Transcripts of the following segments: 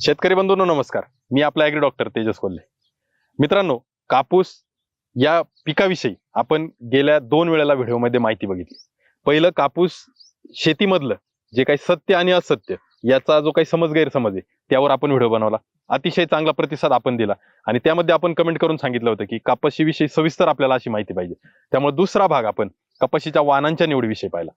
शेतकरी बंधूंनो नमस्कार. मी आपला ॲग्री डॉक्टर तेजस कोल्हे. मित्रांनो कापूस या पिकाविषयी आपण गेल्या दोन वेळेला व्हिडिओमध्ये माहिती बघितली. पहिलं कापूस शेतीमधलं जे काही सत्य आणि असत्य याचा जो काही समज गैरसमज आहे त्यावर आपण व्हिडिओ बनवला. अतिशय चांगला प्रतिसाद आपण दिला. आणि त्यामध्ये आपण कमेंट करून सांगितलं होतं की कपाशीविषयी सविस्तर आपल्याला अशी माहिती पाहिजे. त्यामुळे दुसरा भाग आपण कपाशीच्या वाहनांच्या निवडीविषयी पाहिला.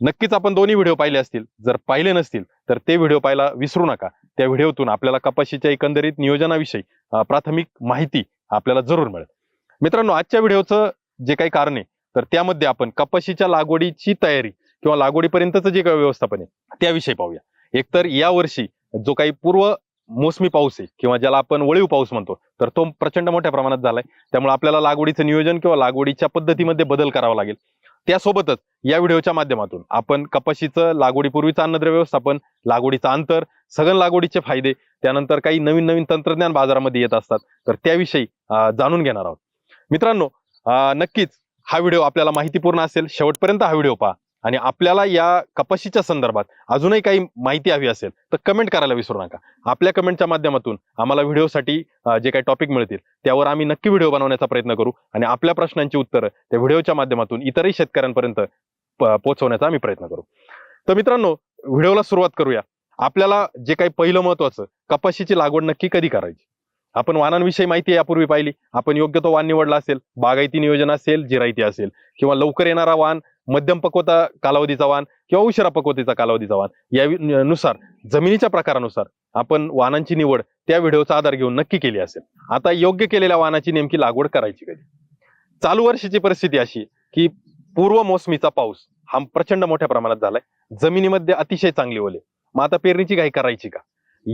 नक्कीच आपण दोन्ही व्हिडिओ पाहिले असतील. जर पाहिले नसतील तर ते व्हिडिओ पाहायला विसरू नका. त्या व्हिडिओतून आपल्याला कपाशीच्या एकंदरीत नियोजनाविषयी प्राथमिक माहिती आपल्याला जरूर मिळेल. मित्रांनो आजच्या व्हिडिओचं जे काही कारण आहे तर त्यामध्ये आपण कपाशीच्या लागवडीची तयारी किंवा लागवडीपर्यंतचं जे काही व्यवस्थापन आहे त्याविषयी पाहूया. एकतर या वर्षी जो काही पूर्व मोसमी पाऊस आहे किंवा ज्याला आपण वळीव पाऊस म्हणतो तर तो प्रचंड मोठ्या प्रमाणात झालाय. त्यामुळे आपल्याला लागवडीचं नियोजन किंवा लागवडीच्या पद्धतीमध्ये बदल करावा लागेल. त्यासोबतच या व्हिडिओच्या माध्यमातून आपण कपाशीचं लागवडीपूर्वीचं अन्नद्रव्य व्यवस्थापन लागवडीचं अंतर सघन लागवडीचे फायदे त्यानंतर काही नवीन नवीन तंत्रज्ञान बाजारामध्ये येत असतात तर त्याविषयी जाणून घेणार आहोत. मित्रांनो नक्कीच हा व्हिडिओ आपल्याला माहितीपूर्ण असेल. शेवटपर्यंत हा व्हिडिओ पहा. आणि आपल्याला या कपाशीच्या संदर्भात अजूनही काही माहिती हवी असेल तर कमेंट करायला विसरू नका. आपल्या कमेंटच्या माध्यमातून आम्हाला व्हिडिओसाठी जे काही टॉपिक मिळतील त्यावर आम्ही नक्की व्हिडिओ बनवण्याचा प्रयत्न करू आणि आपल्या प्रश्नांची उत्तरं त्या व्हिडिओच्या माध्यमातून इतरही शेतकऱ्यांपर्यंत पोहोचवण्याचा आम्ही प्रयत्न करू. तर मित्रांनो व्हिडिओला सुरुवात करूया. आपल्याला जे काही पहिलं महत्वाचं कपाशीची लागवड नक्की कधी करायची? आपण वाहनांविषयी माहिती यापूर्वी पाहिली. आपण योग्य तो वाहन निवडला असेल बागायती नियोजन असेल जिरायती असेल किंवा लवकर येणारा वाहन मध्यम पक्वता कालावधीचा वाहन किंवा उशिरा पक्वतेचा कालावधीचा वाहन या नुसार जमिनीच्या प्रकारानुसार आपण वाहनांची निवड त्या व्हिडिओचा आधार घेऊन नक्की केली असेल. आता योग्य केलेल्या वाहनाची नेमकी लागवड करायची कधी? चालू वर्षाची परिस्थिती अशी की पूर्व मोसमीचा पाऊस हा प्रचंड मोठ्या प्रमाणात झालाय. जमिनीमध्ये अतिशय चांगली ओले. मग आता पेरणीची घाई करायची का?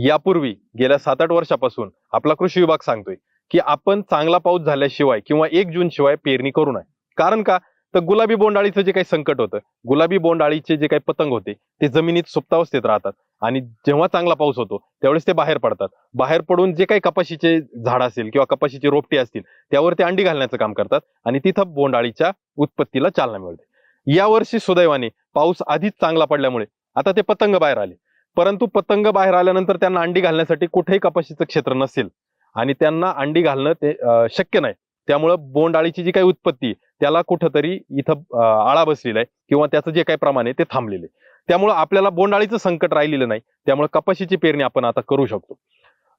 यापूर्वी गेल्या सात आठ वर्षापासून आपला कृषी विभाग सांगतोय की आपण चांगला पाऊस झाल्याशिवाय किंवा एक जून शिवाय पेरणी करू नये. कारण का? तर गुलाबी बोंडाळीचं जे काही संकट होतं गुलाबी बोंडाळीचे जे काही पतंग होते ते जमिनीत सुप्तावस्थेत राहतात आणि जेव्हा चांगला पाऊस होतो त्यावेळेस ते बाहेर पडतात. बाहेर पडून जे काही कपाशीचे झाड असेल किंवा कपाशीचे रोपटे असतील त्यावर ते अंडी घालण्याचं काम करतात आणि तिथं बोंडाळीच्या उत्पत्तीला चालना मिळते. यावर्षी सुदैवाने पाऊस आधीच चांगला पडल्यामुळे आता ते पतंग बाहेर आले. परंतु पतंग बाहेर आल्यानंतर त्यांना अंडी घालण्यासाठी कुठेही कपाशीचं क्षेत्र नसेल. आणि त्यांना अंडी घालणं ते शक्य नाही. त्यामुळं बोंडाळीची जी काही उत्पत्ती त्याला कुठंतरी इथं आळा बसलेला आहे किंवा त्याचं जे काही प्रमाण आहे ते थांबलेलं आहे. त्यामुळं आपल्याला बोंडाळीचं संकट राहिलेलं नाही. त्यामुळे कपाशीची पेरणी आपण आता करू शकतो.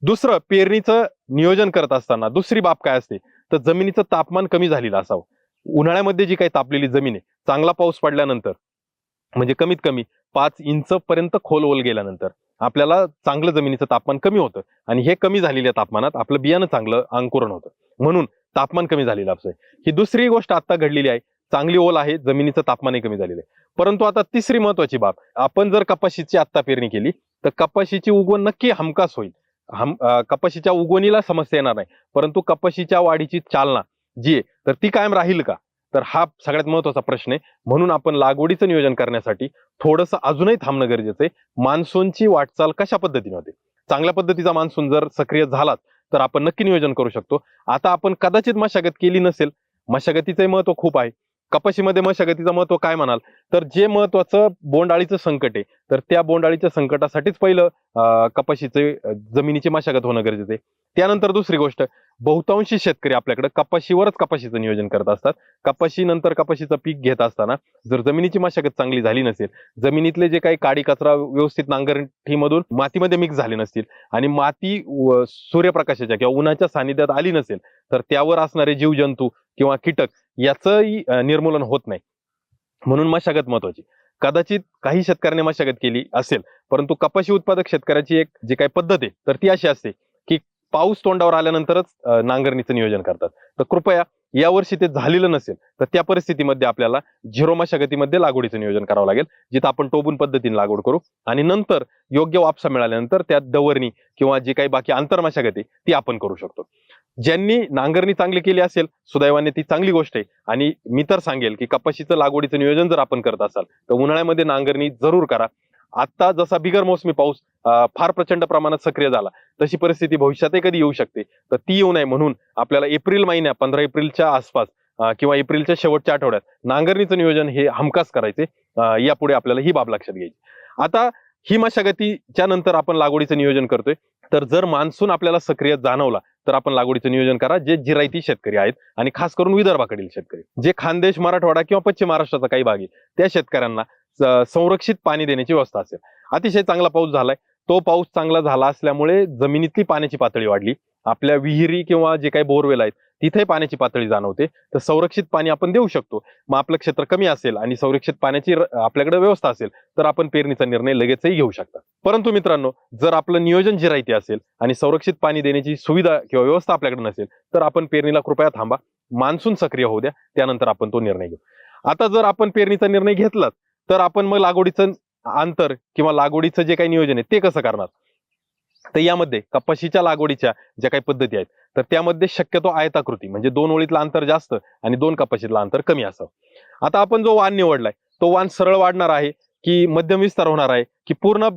दुसरं पेरणीचं नियोजन करत असताना दुसरी बाब काय असते? तर जमिनीचं तापमान कमी झालेलं असावं. उन्हाळ्यामध्ये जी काही तापलेली जमीन आहे चांगला पाऊस पडल्यानंतर म्हणजे कमीत कमी पाच इंच पर्यंत खोल ओल गेल्यानंतर आपल्याला चांगलं जमिनीचं तापमान कमी होतं. आणि हे कमी झालेल्या तापमानात आपलं बियाणं चांगलं अंकुरण होतं. म्हणून तापमान कमी झालेलं असं ही दुसरी गोष्ट आता घडलेली आहे. चांगली ओल आहे जमिनीचं तापमानही कमी झालेलं आहे. परंतु आता तिसरी महत्वाची बाब आपण जर कपाशीची आत्ता पेरणी केली तर कपाशीची उगवण नक्की हमखास होईल. हम कपाशीच्या उगवणीला समस्या येणार नाही. परंतु कपाशीच्या वाढीची चालना जी आहे तर ती कायम राहील का? तर हा सगळ्यात महत्त्वाचा प्रश्न आहे. म्हणून आपण लागवडीचं नियोजन करण्यासाठी थोडंसं अजूनही थांबणं गरजेचं आहे. मान्सूनची वाटचाल कशा पद्धतीने होते? चांगल्या पद्धतीचा मान्सून जर सक्रिय झालाच तर आपण नक्की नियोजन करू शकतो. आता आपण कदाचित मशागत केली नसेल मशागतीचंही महत्त्व खूप आहे. कपाशीमध्ये मशागतीचं महत्त्व काय म्हणाल? तर जे महत्वाचं बोंडाळीचं संकट आहे तर त्या बोंडाळीच्या संकटासाठीच पहिलं कपाशीचे जमिनीची मशागत होणं गरजेचं आहे. त्यानंतर दुसरी गोष्ट बहुतांशी शेतकरी आपल्याकडे कपाशीवरच कपाशीचं नियोजन करत असतात. कपाशी नंतर कपाशीचं पीक घेत असताना जर जमिनीची मशागत चांगली झाली नसेल जमिनीतले जे काही काडी कचरा व्यवस्थित नांगरठीमधून मातीमध्ये मिक्स झाले नसतील आणि माती व सूर्यप्रकाशाच्या किंवा उन्हाच्या सानिध्यात आली नसेल तर त्यावर असणारे जीवजंतू किंवा कीटक याचंही निर्मूलन होत नाही. म्हणून मशागत महत्वाची. कदाचित काही शेतकऱ्यांनी मशागत केली असेल परंतु कपाशी उत्पादक शेतकऱ्याची एक जी काही पद्धत आहे तर ती अशी असते की पाऊस तोंडावर आल्यानंतरच नांगरणीचं नियोजन करतात. तर कृपया यावर्षी ते झालेलं नसेल तर त्या परिस्थितीमध्ये आपल्याला झिरो मशागतीमध्ये लागवडीचं नियोजन करावं लागेल जिथं आपण टोबून पद्धतीने लागवड करू. आणि नंतर योग्य वापसा मिळाल्यानंतर त्यात दवरणी किंवा जी काही बाकी आंतरमशागती ती आपण करू शकतो. ज्यांनी नांगरणी चांगली केली असेल सुदैवाने ती चांगली गोष्ट आहे. आणि मी तर सांगेल की कपाशीचं लागवडीचं नियोजन जर आपण करत असाल तर उन्हाळ्यामध्ये नांगरणी जरूर करा. आता जसा बिगर मोसमी पाऊस फार प्रचंड प्रमाणात सक्रिय झाला. तशी परिस्थिती भविष्यातही कधी येऊ शकते? तर ती येऊ नये म्हणून आपल्याला एप्रिल महिन्या पंधरा एप्रिलच्या आसपास किंवा एप्रिलच्या शेवटच्या आठवड्यात नांगरणीचं नियोजन हे हमखास करायचे. यापुढे आपल्याला ही बाब लक्षात घ्यायची. आता ही मशागतीच्या नंतर आपण लागवडीचं नियोजन करतोय. तर जर मान्सून आपल्याला सक्रिय जाणवला तर आपण लागवडीचं नियोजन करा. जे जिरायती शेतकरी आहेत आणि खास करून विदर्भाकडील शेतकरी. जे खानदेश मराठवाडा किंवा पश्चिम महाराष्ट्राचा काही भाग आहे त्या शेतकऱ्यांना संरक्षित पाणी देण्याची व्यवस्था असेल. अतिशय चांगला पाऊस झालाय. तो पाऊस चांगला झाला असल्यामुळे जमिनीतली पाण्याची पातळी वाढली. आपल्या विहिरी किंवा जे काही बोरवेल आहेत तिथे पाण्याची पातळी जाणवते. तर संरक्षित पाणी आपण देऊ शकतो. मग आपलं क्षेत्र कमी असेल आणि संरक्षित पाण्याची आपल्याकडे व्यवस्था असेल तर आपण पेरणीचा निर्णय लगेचही घेऊ शकता. परंतु मित्रांनो जर आपलं नियोजन जिरायती असेल आणि संरक्षित पाणी देण्याची सुविधा किंवा व्यवस्था आपल्याकडे नसेल तर आपण पेरणीला कृपया थांबा. मान्सून सक्रिय होऊ द्या. त्यानंतर आपण तो निर्णय घेऊ. आता जर आपण पेरणीचा निर्णय घेतलाच तर आपण मग लागवडीचं अंतर किंवा लागवडीचं जे काही नियोजन आहे ते कसं करणार? तर यामध्ये कपाशीच्या लागवडीच्या ज्या काही पद्धती आहेत तर त्यामध्ये शक्यतो आयताकृती म्हणजे दोन ओळीतलं अंतर जास्त आणि दोन कपाशीतलं अंतर कमी असावं आता आपण जो वाण निवडलाय तो वाण सरळ वाढणार आहे की मध्यम विस्तार होणार आहे की पूर्ण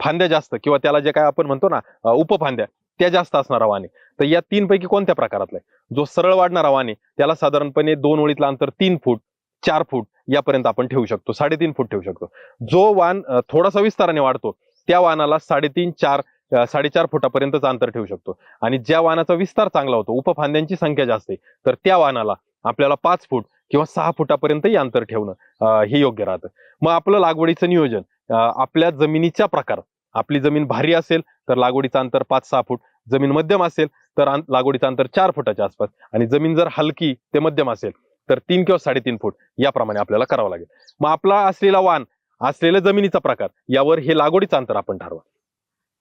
फांद्या जास्त किंवा त्याला जे काय आपण म्हणतो ना उपफांद्या त्या जास्त असणारा वाण आहे तर या तीन पैकी कोणत्या प्रकारातला आहे? जो सरळ वाढणारा वाण आहे त्याला साधारणपणे दोन ओळीतलं अंतर तीन फूट चार फूट यापर्यंत आपण ठेवू शकतो साडेतीन फूट ठेवू शकतो. जो वाण थोडासा विस्ताराने वाढतो त्या वाणाला साडेतीन चार साडेचार फुटापर्यंतच अंतर ठेवू शकतो. आणि ज्या वाहनाचा विस्तार चांगला होतो उपफांद्यांची संख्या जास्त आहे तर त्या वाहनाला आपल्याला पाच फूट किंवा सहा फुटापर्यंतही अंतर ठेवणं हे योग्य राहतं. मग आपलं लागवडीचं नियोजन आपल्या जमिनीच्या प्रकार आपली जमीन भारी असेल तर लागवडीचं अंतर पाच सहा फूट जमीन मध्यम असेल तर लागवडीचं अंतर चार फुटाच्या आसपास आणि जमीन जर हलकी ते मध्यम असेल तर तीन किंवा साडेतीन फूट याप्रमाणे आपल्याला करावं लागेल. मग आपला असलेला वाण असलेला जमिनीचा प्रकार यावर हे लागवडीचं अंतर आपण ठरवा.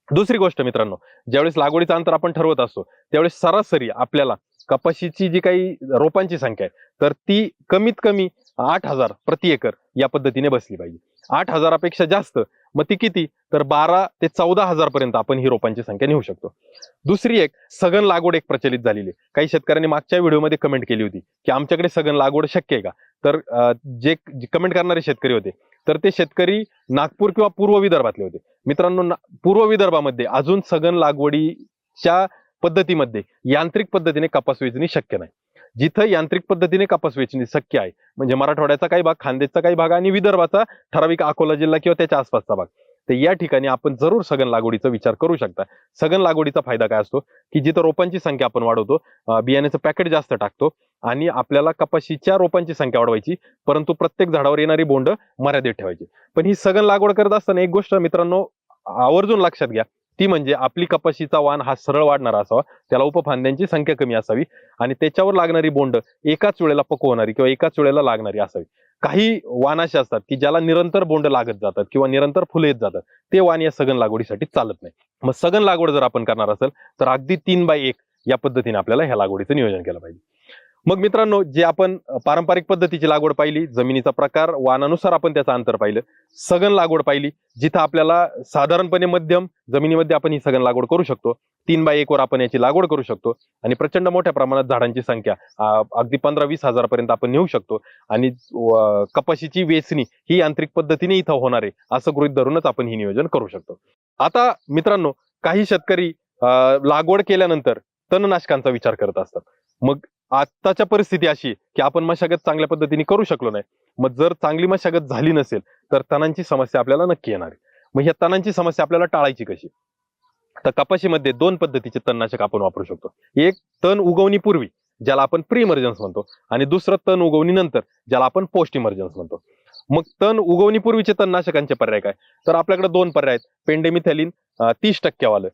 दुसरी गोष्ट मित्रांनो ज्यावेळेस लागवडीचं अंतर आपण ठरवत असतो त्यावेळेस सरासरी आपल्याला कपाशीची जी काही रोपांची संख्या आहे तर ती कमीत कमी आठ हजार प्रति एकर या पद्धतीने बसली पाहिजे. आठ हजारापेक्षा जास्त मग ती किती? तर बारा ते चौदा हजार पर्यंत आपण ही रोपांची संख्या नेऊ शकतो. दुसरी एक सघन लागवड एक प्रचलित झालेली आहे. काही शेतकऱ्यांनी मागच्या व्हिडिओमध्ये कमेंट केली होती की आमच्याकडे सघन लागवड शक्य आहे का? तर जे कमेंट करणारे शेतकरी होते तर ते शेतकरी नागपूर किंवा पूर्व विदर्भातले होते. मित्रांनो पूर्व विदर्भामध्ये अजून सघन लागवडीच्या पद्धतीमध्ये यांत्रिक पद्धतीने कपास वेचणी शक्य नाही. जिथं यांत्रिक पद्धतीने कपास वेचणी शक्य आहे. म्हणजे मराठवाड्याचा काही भाग खानदेशचा काही भाग आणि विदर्भाचा ठराविक अकोला जिल्हा किंवा त्याच्या आसपासचा भाग. तर या ठिकाणी आपण जरूर सघन लागवडीचा विचार करू शकता. सघन लागवडीचा फायदा काय असतो? की जिथं रोपांची संख्या आपण वाढवतो बियाण्याचं पॅकेट जास्त टाकतो आणि आपल्याला कपाशीच्या रोपांची संख्या वाढवायची परंतु प्रत्येक झाडावर येणारी बोंड मर्यादित ठेवायची. पण ही सघन लागवड करत असताना एक गोष्ट मित्रांनो आवर्जून लक्षात घ्या. ती म्हणजे आपली कपाशीचा वाण हा सरळ वाढणारा असावा. त्याला उपफांद्यांची संख्या कमी असावी आणि त्याच्यावर लागणारी बोंड एकाच वेळेला पकवणारी होणारी किंवा एकाच वेळेला लागणारी असावी. काही वाण असे असतात की ज्याला निरंतर बोंड लागत जातात किंवा निरंतर फुले येत जातात. ते वाण या सघन लागवडीसाठी चालत नाही. मग सघन लागवड जर आपण करणार असेल तर अगदी तीन बाय एक या पद्धतीने आपल्याला ह्या लागवडीचं नियोजन केलं पाहिजे. मग मित्रांनो जे आपण पारंपरिक पद्धतीची लागवड पाहिली जमिनीचा प्रकार वानानुसार आपण त्याचं अंतर पाहिलं सघन लागवड पाहिली जिथं आपल्याला साधारणपणे मध्यम जमिनीमध्ये आपण ही सघन लागवड करू शकतो. तीन बाय एक वर आपण याची लागवड करू शकतो आणि प्रचंड मोठ्या प्रमाणात झाडांची संख्या अगदी पंधरा वीस हजार पर्यंत आपण नेऊ शकतो आणि कपाशीची वेचणी ही यांत्रिक पद्धतीने इथं होणार आहे असं गृहीत धरूनच आपण ही नियोजन करू शकतो. आता मित्रांनो काही शेतकरी लागवड केल्यानंतर तणनाशकांचा विचार करत असतात. मग आत्ताच्या परिस्थिती अशी की आपण मशागत चांगल्या पद्धतीने करू शकलो नाही. मग जर चांगली मशागत झाली नसेल तर तणांची समस्या आपल्याला नक्की येणार मग ह्या तणांची समस्या आपल्याला टाळायची कशी? तर कपाशीमध्ये दोन पद्धतीचे तणनाशक आपण वापरू शकतो. एक तण उगवणीपूर्वी ज्याला आपण प्री इमर्जन्स म्हणतो आणि दुसरं तण उगवणीनंतर ज्याला आपण पोस्ट इमर्जन्स म्हणतो. मग तण उगवणीपूर्वीचे तणनाशकांचे पर्याय काय? तर आपल्याकडे दोन पर्याय आहेत. पेंडेमिथॅलिन तीस टक्क्यावालं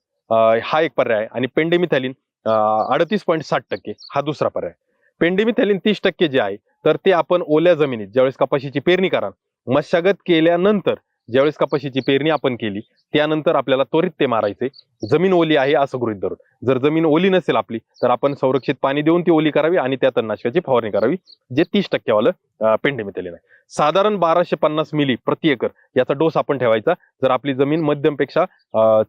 हा एक पर्याय आहे. आणि पेंडेमिथॅलिन अडतीस पॉईंट साठ टक्के. हा दुसरा पर्याय. पेंडेमिथॅलिन तीस टक्के जे आहे तर ते आपण ओल्या जमिनीत ज्यावेळेस कपाशीची पेरणी करा मशागत केल्यानंतर ज्यावेळेस कपाशीची पेरणी आपण केली त्यानंतर आपल्याला त्वरित ते मारायचे. जमीन ओली आहे असं गृहित धरून. जर जमीन ओली नसेल आपली तर आपण संरक्षित पाणी देऊन ती ओली करावी आणि त्या तणनाशकाची फवारणी करावी जे तीस टक्केवालं पेंडेमिथेलिन आहे. साधारण बाराशे पन्नास मिली प्रति एकर याचा डोस आपण ठेवायचा. जर आपली जमीन मध्यमपेक्षा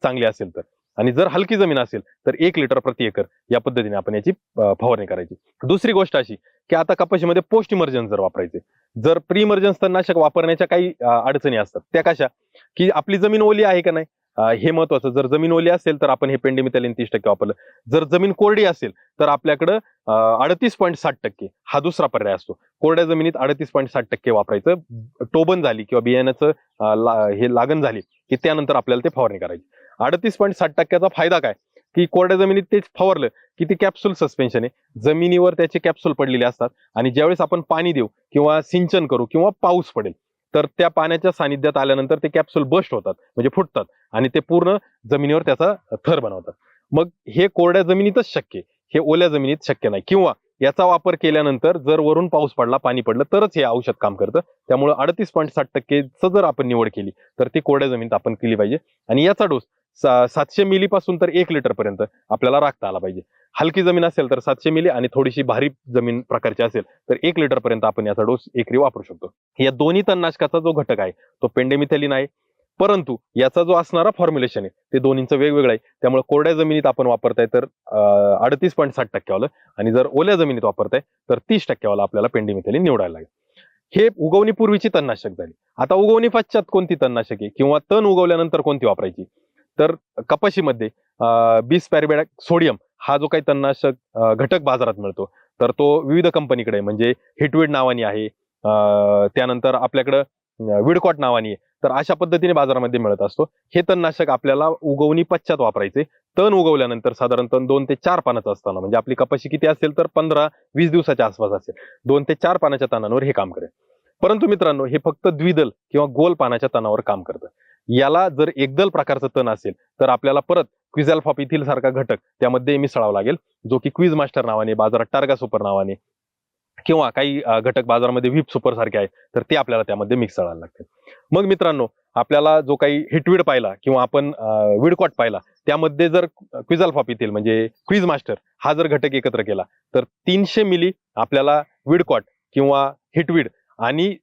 चांगली असेल तर. आणि जर हलकी जमीन असेल तर एक लिटर प्रति एकर या पद्धतीने आपण याची फवारणी करायची. दुसरी गोष्ट अशी की आता कपाशीमध्ये पोस्ट इमर्जन्स जर वापरायचे जर प्री इमर्जन्स तणनाशक वापरण्याच्या काही अडचणी असतात त्या कशा? की आपली जमीन ओली आहे का नाही? हे महत्वाचं. जर जमीन ओली असेल तर आपण हे पेंडिमिथॅलिन तीस टक्के वापरलं. जर जमीन कोरडी असेल तर आपल्याकडं अडतीस पॉईंट साठ टक्के हा दुसरा पर्याय असतो. कोरड्या जमिनीत अडतीस पॉईंट साठ टक्के वापरायचं. टोबन झाली किंवा बियाण्याचं हे लागण झाली की त्यानंतर आपल्याला ते फवारणी करायची. अडतीस पॉईंट साठ टक्क्याचा फायदा काय? की कोरड्या जमिनीत तेच फवारलं की ते कॅप्सूल सस्पेन्शन आहे. जमिनीवर त्याचे कॅप्सूल पडलेले असतात आणि ज्यावेळेस आपण पाणी देऊ किंवा सिंचन करू किंवा पाऊस पडेल तर त्या पाण्याच्या सानिध्यात आल्यानंतर ते कॅप्सूल बस्ट होतात म्हणजे फुटतात आणि ते पूर्ण जमिनीवर त्याचा थर बनवतात. मग हे कोरड्या जमिनीतच शक्य हे ओल्या जमिनीत शक्य नाही. किंवा याचा वापर केल्यानंतर जर वरून पाऊस पडला पाणी पडलं तरच हे औषध काम करतं. त्यामुळे अडतीस पॉईंट साठ टक्केचं जर आपण निवड केली तर ती कोरड्या जमिनीत आपण केली पाहिजे. आणि याचा डोस सातशे मिली पासून तर एक लिटर पर्यंत आपल्याला राखता आला पाहिजे. हलकी जमीन असेल तर सातशे मिली आणि थोडीशी भारी जमीन प्रकारची असेल तर एक लिटर पर्यंत आपण याचा डोस एकरी वापरू शकतो. या दोन्ही तणनाशकाचा जो घटक आहे तो पेंडेमिथेलिन आहे. परंतु याचा जो असणारा फॉर्म्युलेशन आहे ते दोन्हीचं वेगवेगळं आहे. त्यामुळे कोरड्या जमिनीत आपण वापरताय तर अडतीस पॉईंट साठ टक्क्यावर आणि जर ओल्या जमिनीत वापरताय तर तीस टक्क्यावाला आपल्याला पेंडेमिथेलिन निवडायला लागेल. हे उगवणीपूर्वीची तणनाशक झाली. आता उगवणी पश्चात कोणती तणनाशक आहे? किंवा तण उगवल्यानंतर कोणती वापरायची? तर कपाशीमध्ये बीस पॅरिबॅड सोडियम हा जो काही तणनाशक घटक बाजारात मिळतो तर तो विविध कंपनीकडे म्हणजे हिटविड नावानी आहे त्यानंतर आपल्याकडं विडकॉट नावानी आहे तर अशा पद्धतीने बाजारामध्ये मिळत असतो. हे तणनाशक आपल्याला उगवणी पश्चात वापरायचे. तण उगवल्यानंतर साधारणतः दोन ते चार पानाचं असताना म्हणजे आपली कपाशी किती असेल तर पंधरा वीस दिवसाच्या आसपास असेल दोन ते चार पानाच्या तणांवर हे काम करेल. परंतु मित्रांनो हे फक्त द्विदल किंवा गोल पानाच्या तणावर काम करतं. याला जर एकदल प्रकारचं तण असेल तर आपल्याला परत क्विझॅल्फॉपिथिल सारखा घटक त्यामध्ये मिसळावा लागेल जो की क्विज मास्टर नावाने बाजारात टार्गा सुपर नावाने किंवा काही घटक बाजारामध्ये व्हिप सुपर सारखे आहेत तर ते आपल्याला त्यामध्ये मिक्स करायला लागतील. मग मित्रांनो आपल्याला जो काही हिटवीड पाहिला किंवा आपण विडकॉट पाहिला त्यामध्ये जर क्विझाल्फॉपिथिल म्हणजे क्विज मास्टर हा जर घटक एकत्र केला तर तीनशे मिली आपल्याला विडकॉट किंवा हिटवीड आणि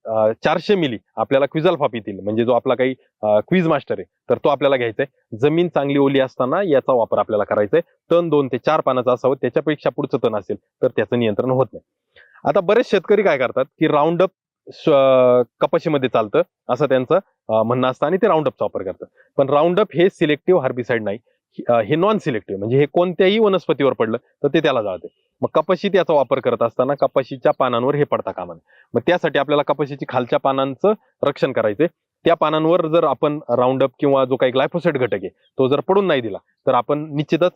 चारशे मिली आपल्याला क्विझाल्फॉपिथिल म्हणजे जो आपला काही क्विज मास्टर आहे तर तो आपल्याला घ्यायचा आहे जमीन चांगली ओली असताना याचा वापर आपल्याला करायचा आहे तण दोन ते चार पानाचं असावं त्याच्यापेक्षा पुढचं तण असेल तर त्याचं नियंत्रण होत नाही. आता बरेच शेतकरी काय करतात की राऊंड अप कपाशीमध्ये चालतं असं त्यांचं म्हणणं असतं आणि ते राऊंड अपचा वापर करतात. पण राऊंड अप हे सिलेक्टिव्ह हार्बिसाइड नाही. हे नॉन सिलेक्टिव्ह म्हणजे हे कोणत्याही वनस्पतीवर पडलं तर ते त्याला जाळते. मग कपाशी त्याचा वापर करत असताना कपाशीच्या पानांवर हे पडता कामा नये. मग त्यासाठी आपल्याला कपाशीची खालच्या पानांचं रक्षण करायचंय. त्या पानांवर जर आपण राऊंडअप किंवा जो काही ग्लायफोसेट घटक आहे तो जर पडून नाही दिला तर आपण निश्चितच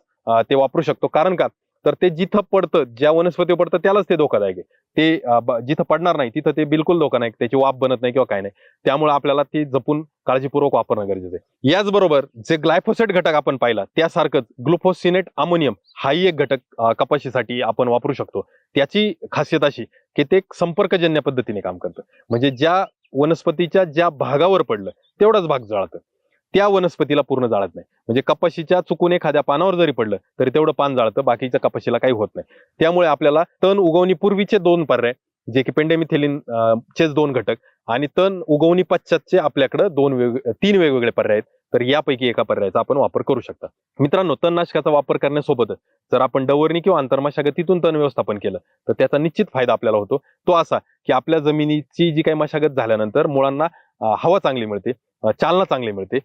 ते वापरू शकतो. कारण का? तर ते जिथं पडतं ज्या वनस्पतीवर पडतं त्यालाच ते धोकादायक आहे. ते जिथं पडणार नाही तिथं ते बिलकुल धोका नाही त्याची वाफ बनत नाही किंवा काय नाही. त्यामुळे आपल्याला ते जपून काळजीपूर्वक वापरणं गरजेचं आहे. याचबरोबर जे ग्लायफोसेट घटक आपण पाहिला त्यासारखंच ग्लुफोसिनेट अमोनियम हाही एक घटक कपाशीसाठी आपण वापरू शकतो. त्याची खासियत अशी की ते संपर्कजन्य पद्धतीने काम करतं. म्हणजे ज्या वनस्पतीच्या ज्या भागावर पडलं तेवढाच भाग जळतं. त्या वनस्पतीला पूर्ण जाळत नाही. म्हणजे कपाशीच्या चुकून एखाद्या पानावर जरी पडलं तरी तेवढं पान जाळतं बाकीच्या कपाशीला काही होत नाही. त्यामुळे आपल्याला तण उगवणीपूर्वीचे दोन पर्याय जे की पेंडेमिथेलिन चेच दोन घटक आणि तण उगवणी पश्चातचे आपल्याकडे दोन वेग तीन वेगवेगळे पर्याय आहेत. तर यापैकी एका पर्यायाचा आपण वापर करू शकता. मित्रांनो तणनाशकाचा वापर करण्यासोबतच जर आपण डवरणी किंवा आंतरमशागतीतून तण व्यवस्थापन केलं तर त्याचा निश्चित फायदा आपल्याला होतो. तो असा की आपल्या जमिनीची जी काही मशागत झाल्यानंतर मुळांना हवा चांगली मिळते. चालना चांगली मिळते.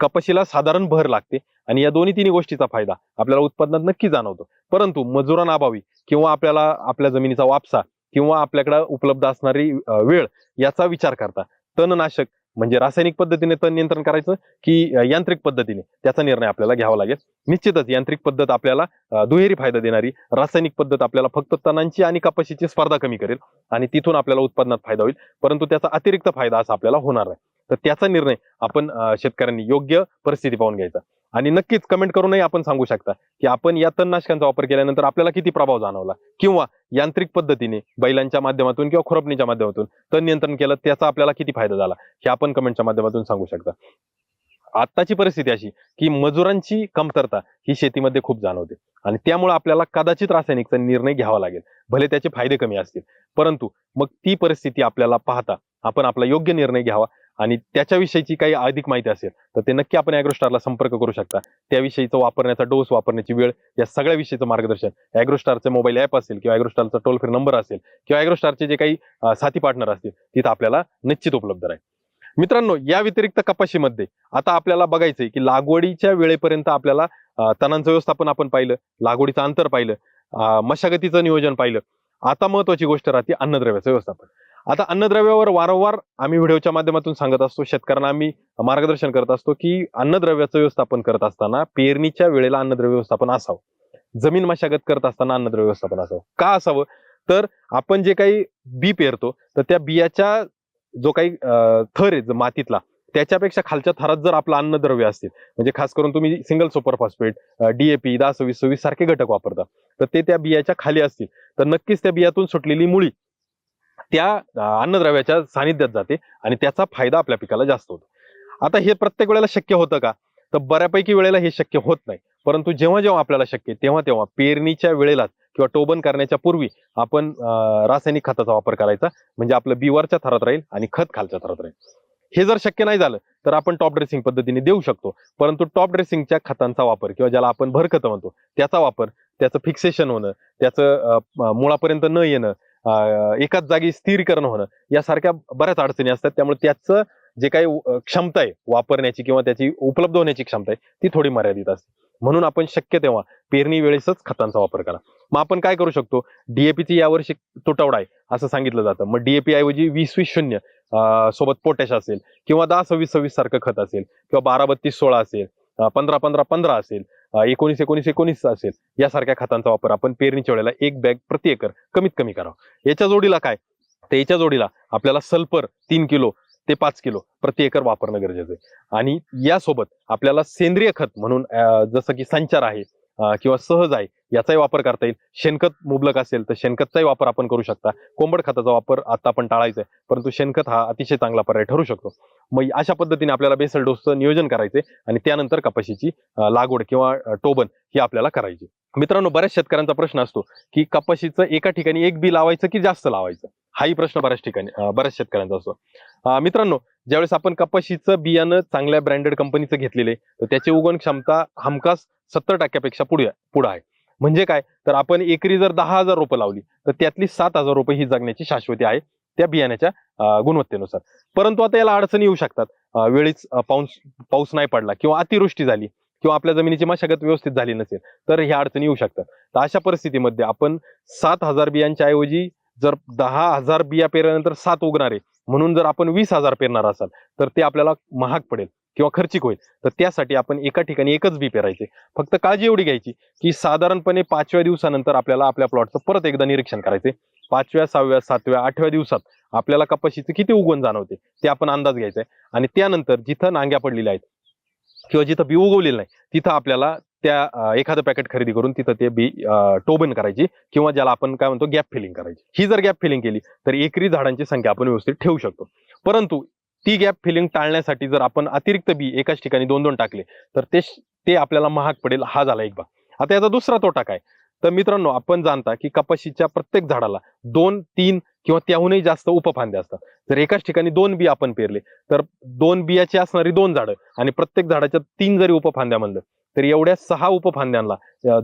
कपाशीला साधारण भर लागते आणि या दोन्ही तिन्ही गोष्टीचा फायदा आपल्याला उत्पादनात नक्की जाणवतो. परंतु मजुरांअभावी किंवा आपल्याला आपल्या जमिनीचा वापसा किंवा आपल्याकडे उपलब्ध असणारी वेळ याचा विचार करता. तणनाशक म्हणजे रासायनिक पद्धतीने तण नियंत्रण करायचं की यांत्रिक पद्धतीने त्याचा निर्णय आपल्याला घ्यावा लागेल. निश्चितच यांत्रिक पद्धत आपल्याला दुहेरी फायदा देणारी रासायनिक पद्धत आपल्याला फक्त तणांची आणि कपाशीची स्पर्धा कमी करेल आणि तिथून आपल्याला उत्पादनात फायदा होईल. परंतु त्याचा अतिरिक्त फायदा असा आपल्याला होणार नाही. तर त्याचा निर्णय आपण शेतकऱ्यांनी योग्य परिस्थिती पाहून घ्यायचा. आणि नक्कीच कमेंट करूनही आपण सांगू शकता की आपण या तणनाशकांचा वापर केल्यानंतर आपल्याला किती प्रभाव जाणवला? किंवा यांत्रिक पद्धतीने बैलांच्या माध्यमातून किंवा खुरपणीच्या माध्यमातून तण नियंत्रण केलं त्याचा आपल्याला किती फायदा झाला? हे आपण कमेंटच्या माध्यमातून सांगू शकता. आत्ताची परिस्थिती अशी की मजुरांची कमतरता ही शेतीमध्ये खूप जाणवते. आणि त्यामुळे आपल्याला कदाचित रासायनिकचा निर्णय घ्यावा लागेल. भले त्याचे फायदे कमी असतील. परंतु मग ती परिस्थिती आपल्याला पाहता आपण आपला योग्य निर्णय घ्यावा. आणि त्याच्याविषयीची काही अधिक माहिती असेल तर ते नक्की आपण अॅग्रोस्टारला संपर्क करू शकता. त्याविषयीचं वापरण्याचा डोस वापरण्याची वेळ या सगळ्या विषयीचं मार्गदर्शन अॅग्रोस्टारचे मोबाईल ॲप असेल किंवा अॅग्रोस्टारचा टोल फ्री नंबर असेल किंवा अॅग्रोस्टारचे जे काही साथी पार्टनर असतील तिथं आपल्याला निश्चित उपलब्ध राहील. मित्रांनो या व्यतिरिक्त कपाशीमध्ये आता आपल्याला बघायचंय की लागवडीच्या वेळेपर्यंत आपल्याला तणांचं व्यवस्थापन आपण पाहिलं लागवडीचं अंतर पाहिलं मशागतीचं नियोजन पाहिलं. आता महत्वाची गोष्ट राहते अन्नद्रव्याचं व्यवस्थापन. आता अन्नद्रव्यावर वारंवार आम्ही व्हिडिओच्या माध्यमातून सांगत असतो शेतकऱ्यांना आम्ही मार्गदर्शन करत असतो की अन्नद्रव्याचं व्यवस्थापन करत असताना पेरणीच्या वेळेला अन्नद्रव्य व्यवस्थापन असावं. जमीन मशागत करत असताना अन्नद्रव्य व्यवस्थापन असावं. का असावं? तर आपण जे काही बी पेरतो तर त्या बियाच्या जो काही थर आहे जो मातीतला त्याच्यापेक्षा खालच्या थरात जर आपलं अन्नद्रव्य असतील म्हणजे खास करून तुम्ही सिंगल सुपर फॉस्फेट डीएपी दहा सव्वीस सव्वीस सारखे घटक वापरता तर ते त्या बियाच्या खाली असतील. तर नक्कीच त्या बियातून सुटलेली मुळी त्या अन्नद्रव्याच्या सानिध्यात जाते आणि त्याचा फायदा आपल्या पिकाला जास्त होतो. आता हे प्रत्येक वेळेला शक्य होतं का? तर बऱ्यापैकी वेळेला हे शक्य होत नाही. परंतु जेव्हा जेव्हा आपल्याला शक्य तेव्हा तेव्हा पेरणीच्या वेळेलाच किंवा टोबन करण्याच्या पूर्वी आपण रासायनिक खताचा वापर करायचा. म्हणजे आपलं बिवारच्या थरात राहील आणि खत खालच्या थरात राहील. हे जर शक्य नाही झालं तर आपण टॉप ड्रेसिंग पद्धतीने देऊ शकतो. परंतु टॉप ड्रेसिंगच्या खतांचा वापर किंवा ज्याला आपण भरखत म्हणतो त्याचा वापर त्याचं फिक्सेशन होणं त्याचं मुळापर्यंत न येणं एकाच जागी स्थिरीकरण होणं यासारख्या बऱ्याच अडचणी असतात. त्यामुळे त्याचं जे काही क्षमता आहे वापरण्याची किंवा त्याची उपलब्ध होण्याची क्षमता आहे ती थोडी मर्यादित असते. म्हणून आपण शक्य तेव्हा पेरणी वेळेसच खतांचा वापर करा. मग आपण काय करू शकतो? डीएपीची यावर्षी तुटवडा आहे असं सांगितलं जातं. मग डीएपी ऐवजी वीस वीस शून्य सोबत पोटॅश असेल किंवा दहा सव्वीस सव्वीस सारखं खत असेल किंवा बारा बत्तीस सोळा असेल पंधरा पंधरा पंधरा असेल एकोणीस एकोणीस एकोणीस असेल यासारख्या खतांचा वापर आपण पेरणीच्या वेळेला एक बॅग प्रति एकर कमीत कमी करावा. याच्या जोडीला काय? तर याच्या जोडीला आपल्याला सल्फर तीन किलो ते पाच किलो प्रति एकर वापरणं गरजेचं आहे. आणि यासोबत आपल्याला सेंद्रिय खत म्हणून जसं की संचार आहे किंवा सहज आहे याचाही वापर करता येईल. शेणखत मुबलक असेल तर शेणखतचाही वापर आपण करू शकता. कोंबड खताचा वापर आता आपण टाळायचा आहे परंतु शेणखत हा अतिशय चांगला पर्याय ठरू शकतो. मग अशा पद्धतीने आपल्याला बेसल डोसचं नियोजन करायचे आणि त्यानंतर कपाशीची लागवड किंवा टोबन ही आपल्याला करायची. मित्रांनो बऱ्याच शेतकऱ्यांचा प्रश्न असतो की कपाशीचं एका ठिकाणी एक बी लावायचं की जास्त लावायचं? हाही प्रश्न बऱ्याच ठिकाणी बऱ्याच शेतकऱ्यांचा असतो. मित्रांनो ज्यावेळेस आपण कपाशीचं बियाणं चांगल्या ब्रँडेड कंपनीचं घेतलेले तर त्याची उगवण क्षमता हमखास सत्तर टक्क्यापेक्षा पुढे पुढे आहे. म्हणजे काय? तर आपण एकरी जर दहा हजार रोपं लावली तर त्यातली सात हजार रुपये ही जगण्याची शाश्वती आहे. त्या बियाण्याच्या गुणवत्तेनुसार. परंतु आता याला अडचणी येऊ शकतात. वेळीच पाऊस पाऊस नाही पडला किंवा अतिवृष्टी झाली किंवा आपल्या जमिनीची मशागत व्यवस्थित झाली नसेल तर ह्या अडचणी येऊ शकतात. तर अशा परिस्थितीमध्ये आपण सात हजार बियांच्या ऐवजी जर दहा हजार बिया पेरल्यानंतर सात उगणारे म्हणून जर आपण वीस हजार पेरणार असाल तर ते आपल्याला महाग पडेल किंवा खर्चिक होईल. तर त्यासाठी आपण एका ठिकाणी एकच बी पेरायचे. फक्त काळजी एवढी घ्यायची की साधारणपणे पाचव्या दिवसानंतर आपल्याला आपल्या प्लॉटचं परत एकदा निरीक्षण करायचे. पाचव्या सहाव्या सातव्या आठव्या दिवसात आपल्याला कपाशीचे किती उगवण जाणवते ते आपण अंदाज घ्यायचा आहे आणि त्यानंतर जिथं नांग्या पडलेल्या आहेत किंवा जिथं बी उगवलेलं नाही तिथं आपल्याला त्या एखादं पॅकेट खरेदी करून तिथं ते बी टोबन करायची किंवा ज्याला आपण काय म्हणतो गॅप फिलिंग करायची. ही जर गॅप फिलिंग केली तर एकरी झाडांची संख्या आपण व्यवस्थित ठेवू शकतो. परंतु ती गॅप फिलिंग टाळण्यासाठी जर आपण अतिरिक्त बी एकाच ठिकाणी दोन दोन टाकले तर ते ते आपल्याला महाग पडेल हा झाला एक भाग. आता याचा दुसरा तोटा काय? तर मित्रांनो आपण जाणता की कपाशीच्या प्रत्येक झाडाला दोन तीन किंवा त्याहूनही जास्त उपफांद्या असतात. जर एकाच ठिकाणी दोन बिया आपण पेरले तर दोन बियाची असणारी दोन झाडं आणि प्रत्येक झाडाच्या तीन जरी उपफांद्या म्हणलं तर एवढ्या सहा उपफांद्यांना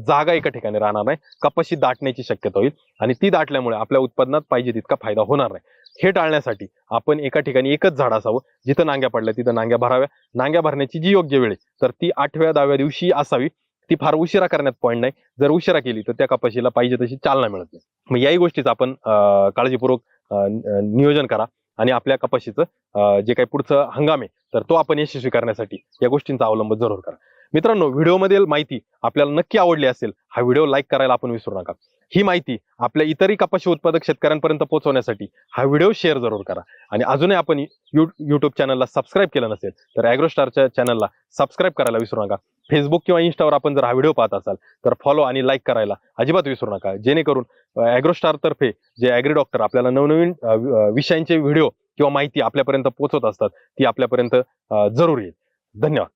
जागा एका ठिकाणी राहणार नाही. कपाशी दाटण्याची शक्यता होईल आणि ती दाटल्यामुळे आपल्या उत्पादनात पाहिजे तितका फायदा होणार नाही. हे टाळण्यासाठी आपण एका ठिकाणी एकच झाड असावं जिथं नांग्या पडल्या तिथं नांग्या भराव्या. नांग्या भरण्याची जी योग्य वेळ आहे तर ती आठव्या दहाव्या दिवशी असावी. ती फार उशिरा करण्यात पॉईंट नाही. जर उशिरा केली तर त्या कपाशीला पाहिजे तशी चालना मिळत नाही. मग याही गोष्टीचं आपण काळजीपूर्वक नियोजन करा आणि आपल्या कपाशीचं जे काही पुढचं हंगाम आहे तर तो आपण यशस्वी करण्यासाठी या गोष्टींचा अवलंब जरूर करा. मित्रांनो व्हिडिओमधील माहिती आपल्याला नक्की आवडली असेल हा व्हिडिओ लाईक करायला आपण विसरू नका. ही माहिती आपल्या इतरही कपाशी उत्पादक शेतकऱ्यांपर्यंत पोहोचवण्यासाठी हा व्हिडिओ शेअर जरूर करा. आणि अजूनही आपण यू युट्यूब चॅनलला सबस्क्राईब केलं नसेल तर ॲग्रोस्टारच्या चॅनलला सबस्क्राईब करायला विसरू नका. फेसबुक किंवा इन्स्टावर आपण जर हा व्हिडिओ पाहत असाल तर फॉलो आणि लाईक करायला अजिबात विसरू नका. जेणेकरून ॲग्रोस्टार तर्फे जे ॲग्री डॉक्टर आपल्याला नवनवीन विषयांचे व्हिडिओ किंवा माहिती आपल्यापर्यंत पोहोचवत असतात ती आपल्यापर्यंत जरूर येईल. धन्यवाद.